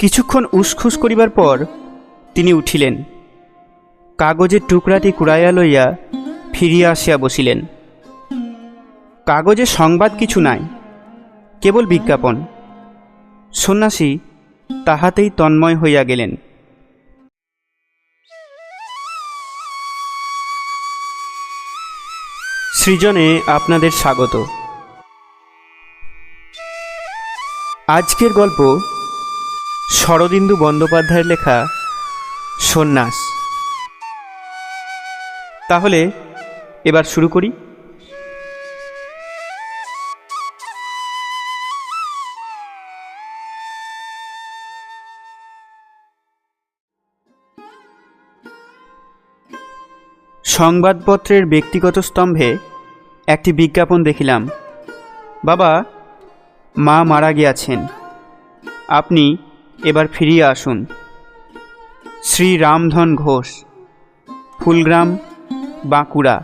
কিছুক্ষণ উসখুস করিবার পর তিনি উঠিলেন। কাগজের টুকরাটি কুড়াইয়া লইয়া ফিরিয়া আসিয়া বসিলেন। কাগজে সংবাদ কিছু নাই, কেবল বিজ্ঞাপন। সন্ন্যাসী তাহাতেই তন্ময় হইয়া গেলেন। সৃজনে আপনাদের স্বাগত। আজকের গল্প শরদিন্দু বন্দ্যোপাধ্যায়ের লেখা সন্ন্যাস। তাহলে এবার শুরু করি। সংবাদপত্রের ব্যক্তিগত স্তম্ভে একটি বিজ্ঞাপন দেখিলাম। বাবা, মা মারা গিয়াছেন। আপনি এবার ফিরিয়ে আসুন। শ্রী রামধন ঘোষ, ফুলগ্রাম, বাঁকুড়া।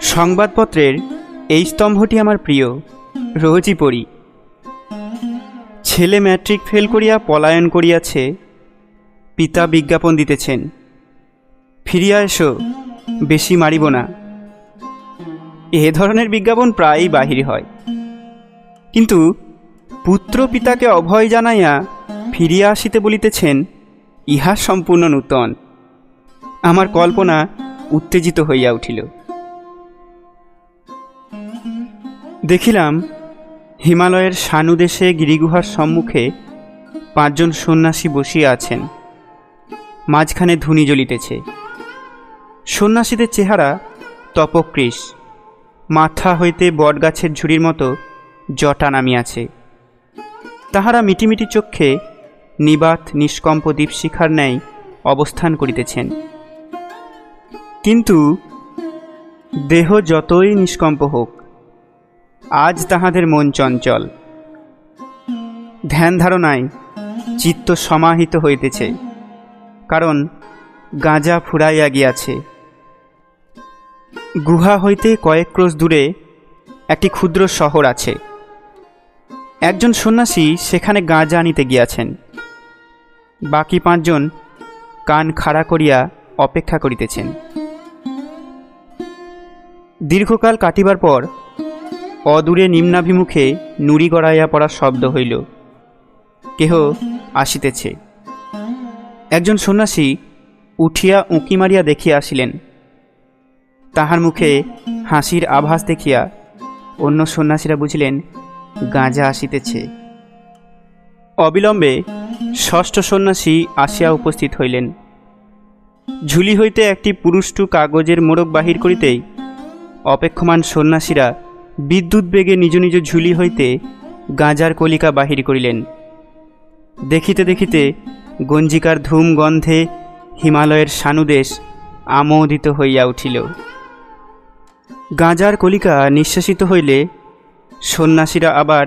সংবাদপত্রের এই স্তম্ভটি আমার প্রিয়, রোজই পড়ি। ছেলে ম্যাট্রিক ফেল করিয়া পলায়ন করিয়াছে, পিতা বিজ্ঞাপন দিতেছেন। ফিরিয়া এসো, বেশি মারিব না। এ ধরনের বিজ্ঞাপন প্রায়ই বাহির হয়। কিন্তু পুত্র পিতাকে অভয় জানাইয়া ফিরিয়া আসিতে বলিতেছেন, ইহা সম্পূর্ণ নূতন। আমার কল্পনা উত্তেজিত হইয়া উঠিল। দেখিলাম, হিমালয়ের সানুদেশে গিরিগুহার সম্মুখে পাঁচজন সন্ন্যাসী বসিয়া আছেন। মাঝখানে ধুনি জ্বলিতেছে। সন্ন্যাসীদের চেহারা তপকৃশ মাথা হইতে বটগাছের ঝুড়ির মতো জটা নামিয়াছে। তাহারা মিটিমিটি চক্ষে নিবাত নিষ্কম্প দীপশিখার ন্যায় অবস্থান করিতেছেন। কিন্তু দেহ যতই নিষ্কম্প হোক, আজ তাহাদের মন চঞ্চল। ধ্যান ধারণায় চিত্ত সমাহিত হইতেছে, কারণ গাঁজা ফুরাইয়া গিয়াছে। গুহা হইতে কয়েক ক্রোশ দূরে একটি ক্ষুদ্র শহর আছে। একজন সন্ন্যাসী সেখানে গাঁজা আনিতে গিয়াছেন। বাকি পাঁচজন কান খাড়া করিয়া অপেক্ষা করিতেছেন। দীর্ঘকাল কাটিবার পর অদূরে নিম্নাভিমুখে নুড়ি গড়াইয়া পড়ার শব্দ হইল। কেহ আসিতেছে। একজন সন্ন্যাসী উঠিয়া উঁকি মারিয়া দেখিয়া আসিলেন। তাহার মুখে হাসির আভাস দেখিয়া অন্য সন্ন্যাসীরা বুঝিলেন গাঁজা আসিতেছে। অবিলম্বে ষষ্ঠ সন্ন্যাসী আসিয়া উপস্থিত হইলেন। ঝুলি হইতে একটি পুরুষ্টু কাগজের মোড়ক বাহির করিতেই অপেক্ষমান সন্ন্যাসীরা বিদ্যুৎ বেগে নিজ নিজ ঝুলি হইতে গাঁজার কলিকা বাহির করিলেন। দেখিতে দেখিতে গঞ্জিকার ধূম গন্ধে হিমালয়ের সানুদেশ আমোদিত হইয়া উঠিল। গাঁজার কলিকা নিঃশ্বাসিত হইলে সন্ন্যাসীরা আবার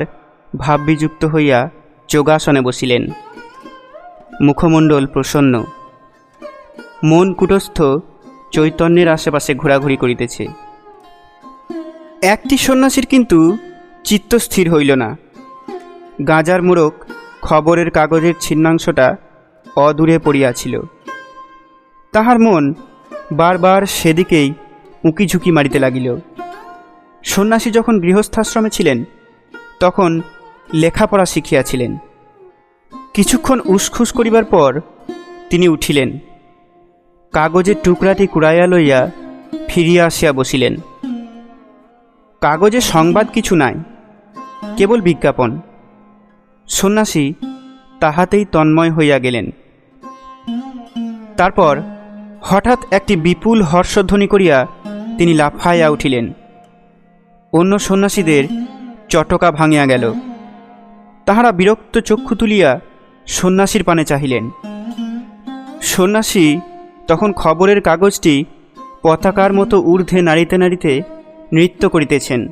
ভাববিযুক্ত হইয়া যোগাসনে বসিলেন। মুখমণ্ডল প্রসন্ন। মন কুটস্থ চৈতন্যের আশেপাশে ঘোরাঘুরি করিতেছে। একটি সন্ন্যাসীর কিন্তু চিত্ত স্থির হইল না। গাঁজার মোড়ক খবরের কাগজের ছিন্নাংশটা অদূরে পড়িয়াছিল। তাহার মন বারবার সেদিকেই উঁকি ঝুঁকি মারিতে লাগিল। সন্ন্যাসী যখন গৃহস্থাশ্রমে ছিলেন, তখন লেখাপড়া শিখিয়াছিলেন। কিছুক্ষণ উসখুস করিবার পর তিনি উঠিলেন। কাগজের টুকরাটি কুড়াইয়া লইয়া ফিরিয়া আসিয়া বসিলেন। কাগজে সংবাদ কিছু নাই, কেবল বিজ্ঞাপন। সন্ন্যাসী তাহাতেই তন্ময় হইয়া গেলেন। তারপর হঠাৎ একটি বিপুল হর্ষধ্বনি করিয়া তিনি লাফাইয়া উঠিলেন। অন্য সন্ন্যাসীদের চটকা ভাঙিয়া গেল। তাহারা বিরক্ত চক্ষু তুলিয়া সন্ন্যাসীর পানে চাহিলেন। সন্ন্যাসী তখন খবরের কাগজটি পতাকার মতো ঊর্ধ্বে নাড়িতে নাড়িতে নৃত্য করিতেছেন।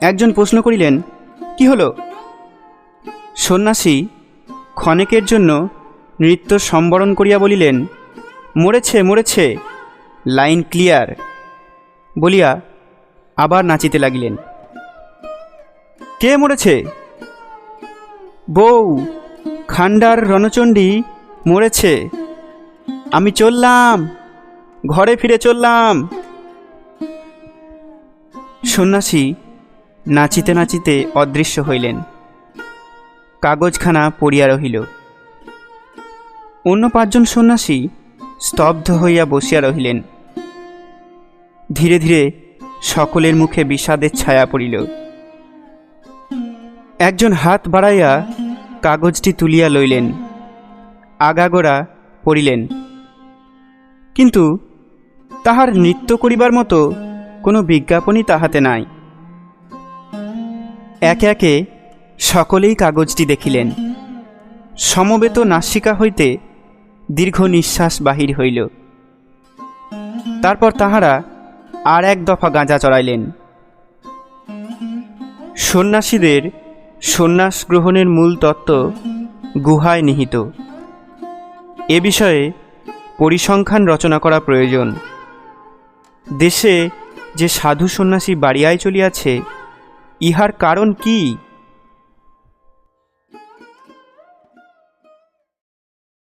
একজন প্রশ্ন করিলেন, কি হলো? সন্ন্যাসী ক্ষণেকের জন্য নৃত্য সম্বরণ করিয়া বলিলেন, মরেছে মরেছে, লাইন ক্লিয়ার। বলিয়া আবার নাচিতে লাগিলেন। কে মরেছে? বউ, খান্ডার রণচণ্ডী মরেছে। আমি চললাম, ঘরে ফিরে চললাম। সন্ন্যাসী নাচিতে নাচিতে অদৃশ্য হইলেন। কাগজখানা পড়িয়া রহিল। অন্য পাঁচজন সন্ন্যাসী স্তব্ধ হইয়া বসিয়া রহিলেন। ধীরে ধীরে সকলের মুখে বিষাদের ছায়া পড়িল। একজন হাত বাড়াইয়া কাগজটি তুলিয়া লইলেন। আগাগোড়া পড়িলেন। কিন্তু তাহার নৃত্য করিবার মতো কোনো বিজ্ঞাপনই তাহাতে নাই। একে একে সকলেই কাগজটি দেখিলেন। সমবেত নাসিকা হইতে দীর্ঘ নিঃশ্বাস বাহির হইল। তারপর তাহারা আর এক দফা গাঁজা চড়াইলেন। সন্ন্যাসীদের সন্ন্যাস গ্রহণের মূল তত্ত্ব গুহায় নিহিত। এ বিষয়ে পরিসংখ্যান রচনা করা প্রয়োজন। দেশে যে সাধু সন্ন্যাসী বাড়িয়ায় চলিয়াছে, ইহার কারণ কি?